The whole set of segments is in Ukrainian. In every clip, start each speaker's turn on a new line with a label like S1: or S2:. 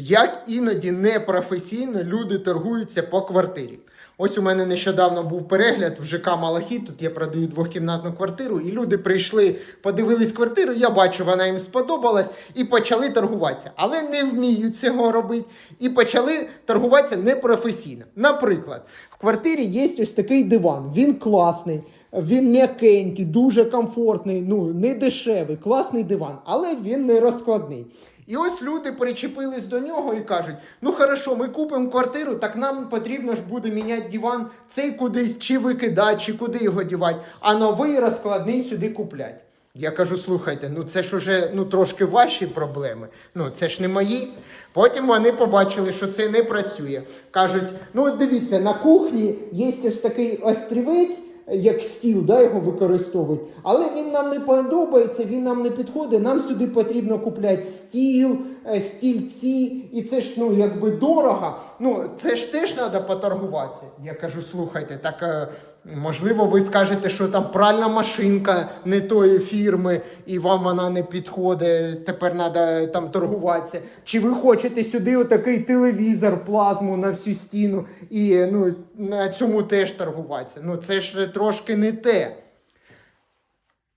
S1: Як іноді непрофесійно люди торгуються по квартирі. Ось у мене нещодавно був перегляд в ЖК Малахіт. Тут я продаю двохкімнатну квартиру, і люди прийшли, подивились квартиру. Я бачу, вона їм сподобалась, і почали торгуватися, але не вміють цього робити. І почали торгуватися непрофесійно. Наприклад, в квартирі є ось такий диван. Він класний, він м'якенький, дуже комфортний, ну не дешевий, класний диван, але він не розкладний. І ось люди причепились до нього і кажуть: ну хорошо, ми купимо квартиру, так нам потрібно ж буде міняти диван, цей кудись чи викидати, чи куди його дівати, а новий розкладний сюди куплять. Я кажу, слухайте, ну це ж уже ну, трошки ваші проблеми. Ну це ж не мої. Потім вони побачили, що це не працює. Кажуть: ну дивіться, на кухні є ось такий острівець як стіл, да, його використовують. Але він нам не подобається, він нам не підходить. Нам сюди потрібно купляти стіл, е, стільці, і це ж ну якби дорого. Ну це ж теж треба поторгуватися. Я кажу, слухайте, так. Е, Можливо, ви скажете, що там пральна машинка не тої фірми, і вам вона не підходить, тепер треба там торгуватися. Чи ви хочете сюди отакий телевізор, плазму на всю стіну, і ну, на цьому теж торгуватися? Ну це ж трошки не те.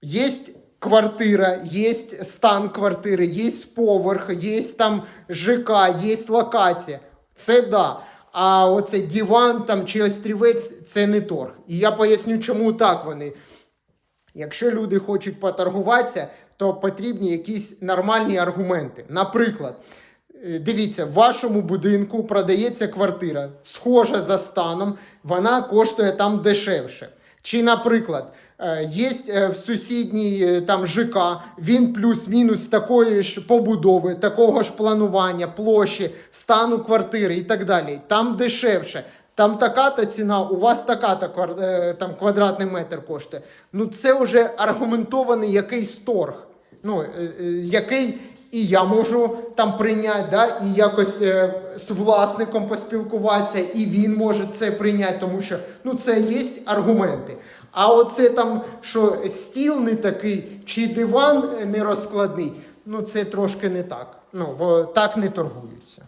S1: Є квартира, є стан квартири, є поверх, є там ЖК, є локація. Це да. А оцей диван там чи острівець це не торг. І я поясню, чому так вони. Якщо люди хочуть поторгуватися, то потрібні якісь нормальні аргументи. Наприклад, е, дивіться, в вашому будинку продається квартира, схожа за станом, вона коштує там дешевше. Чи, наприклад, є е, в сусідній е, там ЖК, він плюс-мінус такої ж побудови, такого ж планування, площі, стану квартири і так далі. Там дешевше. Там така-то ціна, у вас така-то е, там квадратний метр коштує. Ну це вже аргументований якийсь торг. Ну, е, е, який і я можу там прийняти, да, і якось е, з власником поспілкуватися, і він може це прийняти, тому що ну, це є аргументи. А оце там, що стіл не такий, чи диван не розкладний, ну це трошки не так. Ну, так не торгуються.